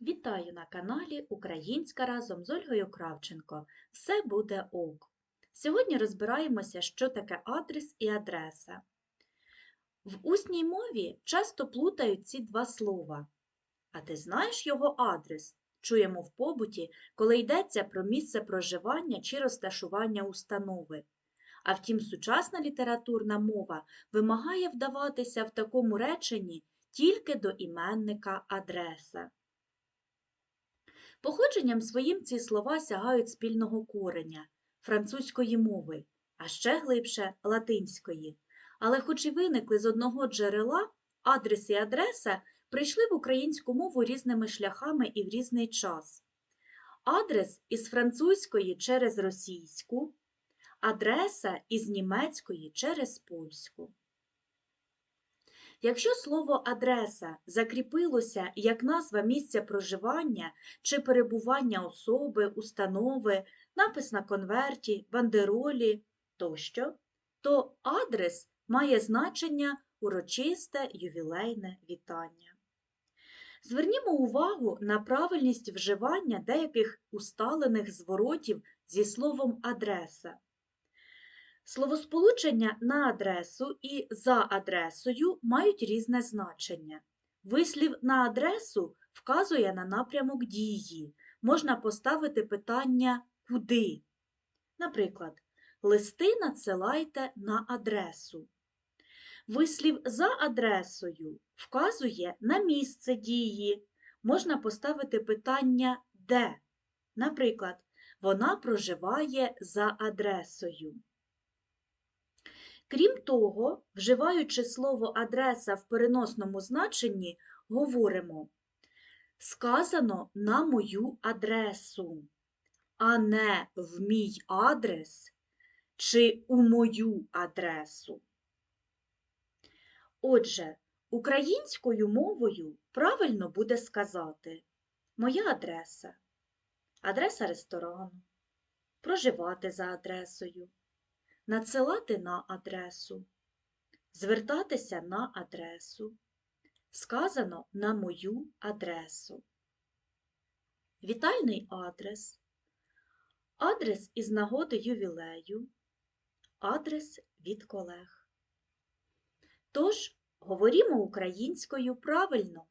Вітаю на каналі Українська разом з Ольгою Кравченко. Все буде ок. Сьогодні розбираємося, що таке адрес і адреса. В усній мові часто плутають ці два слова. А ти знаєш його адрес? Чуємо в побуті, коли йдеться про місце проживання чи розташування установи. А втім, сучасна літературна мова вимагає вдаватися в такому реченні тільки до іменника адреса. Походженням своїм ці слова сягають спільного кореня французької мови, а ще глибше латинської. Але хоч і виникли з одного джерела, адрес і адреса прийшли в українську мову різними шляхами і в різний час. Адрес із французької через російську, адреса із німецької через польську. Якщо слово адреса закріпилося як назва місця проживання чи перебування особи, установи, напис на конверті, бандеролі тощо, то адрес має значення урочисте ювілейне вітання. Звернімо увагу на правильність вживання деяких усталених зворотів зі словом адреса. Словосполучення на адресу і за адресою мають різне значення. Вислів на адресу вказує на напрямок дії. Можна поставити питання куди. Наприклад, листи надсилайте на адресу. Вислів за адресою вказує на місце дії. Можна поставити питання де. Наприклад, вона проживає за адресою. Крім того, вживаючи слово адреса в переносному значенні, говоримо сказано на мою адресу, а не в мій адрес чи у мою адресу. Отже, українською мовою правильно буде сказати моя адреса, адреса ресторану, проживати за адресою надсилати на адресу, звертатися на адресу, сказано на мою адресу. Вітальний адрес, адрес із нагоди ювілею, адрес від колег. Тож, говоримо українською правильно.